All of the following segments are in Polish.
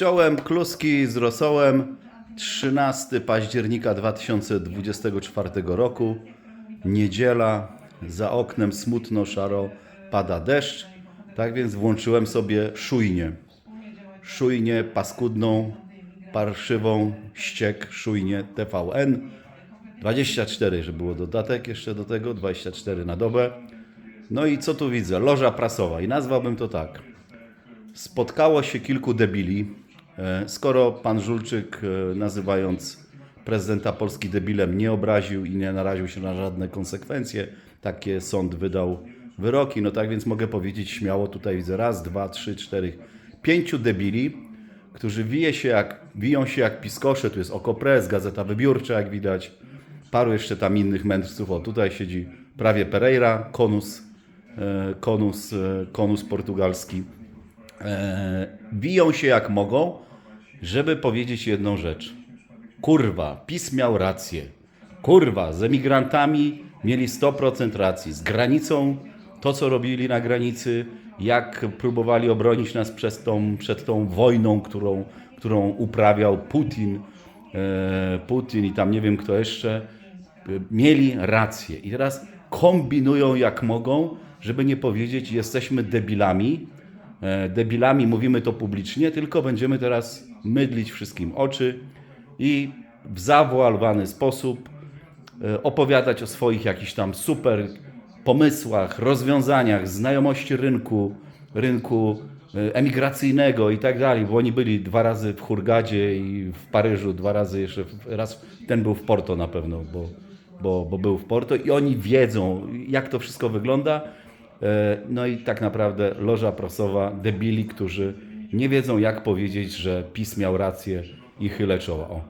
Czołem kluski z rosołem 13 października 2024 roku. Niedziela, za oknem smutno, szaro, pada deszcz. Tak więc włączyłem sobie szujnię. Szujnię paskudną, parszywą, ściek, szujnię TVN. 24, że było dodatek jeszcze do tego, 24 na dobę. No i co tu widzę? Loża prasowa i nazwałbym to tak. Spotkało się kilku debili. E, Skoro pan Żulczyk, e, nazywając prezydenta Polski debilem, nie obraził i nie naraził się na żadne konsekwencje, takie sąd wydał wyroki, no tak więc mogę powiedzieć śmiało, tutaj widzę raz, dwa, trzy, cztery, pięciu debili, którzy wije się jak, wiją się jak piskosze, tu jest Okopres, Gazeta Wybiórcza, jak widać, paru jeszcze tam innych mędrców, o tutaj siedzi prawie Pereira, konus, e, konus, konus portugalski, e, biją się jak mogą, żeby powiedzieć jedną rzecz. Kurwa, PiS miał rację. Kurwa, z emigrantami mieli 100% racji. Z granicą, to co robili na granicy, jak próbowali obronić nas przez tą, przed tą wojną, którą, którą uprawiał Putin, e, Putin i tam nie wiem kto jeszcze, mieli rację. I teraz kombinują jak mogą, żeby nie powiedzieć, jesteśmy debilami, debilami, mówimy to publicznie, tylko będziemy teraz mydlić wszystkim oczy i w zawoalowany sposób e, opowiadać o swoich jakichś tam super pomysłach, rozwiązaniach, znajomości rynku, rynku e, emigracyjnego i tak dalej, bo oni byli dwa razy w Hurgadzie i w Paryżu, dwa razy jeszcze, raz ten był w Porto na pewno, bo, bo, bo był w Porto i oni wiedzą, jak to wszystko wygląda. E, No i tak naprawdę loża prasowa, debili, którzy nie wiedzą, jak powiedzieć, że PiS miał rację i chylę czoła. O.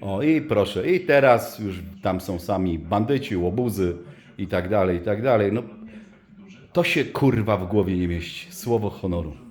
O i proszę, i teraz już tam są sami bandyci, łobuzy i tak dalej, i tak dalej. No, to się kurwa w głowie nie mieści. Słowo honoru.